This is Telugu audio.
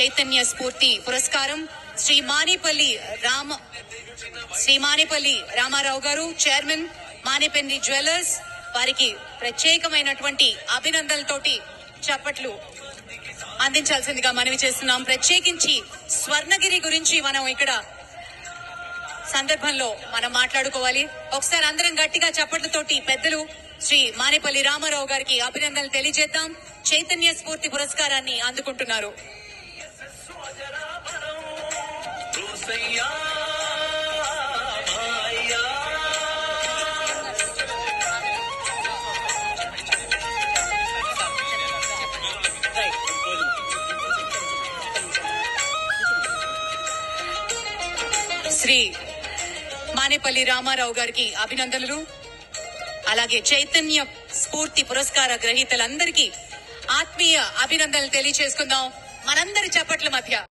చైతన్య స్ఫూర్తి పురస్కారం శ్రీ మానేపల్లి రామ శ్రీ మానేపల్లి రామారావు గారు చైర్మన్ మానేపల్లి జ్యువెలర్స్ వారికి ప్రత్యేకమైనటువంటి అభినందనలతోటి చప్పట్లు అందించాల్సిందిగా మనవి చేస్తున్నాం. ప్రత్యేకించి స్వర్ణగిరి గురించి మనం ఇక్కడ సందర్భంలో మనం మాట్లాడుకోవాలి. ఒకసారి అందరం గట్టిగా చప్పట్లతోటి పెద్దలు శ్రీ మానేపల్లి రామారావు గారికి అభినందనలు తెలియజేద్దాం. చైతన్య స్ఫూర్తి పురస్కారాన్ని అందుకుంటున్నారు. శ్రీ మానేపల్లి రామారావు గారికి అభినందనలు. అలాగే చైతన్య స్ఫూర్తి పురస్కార గ్రహీతలందరికీ ఆత్మీయ అభినందనలు తెలియజేసుకుందాం మనందరి చప్పట్ల మధ్య.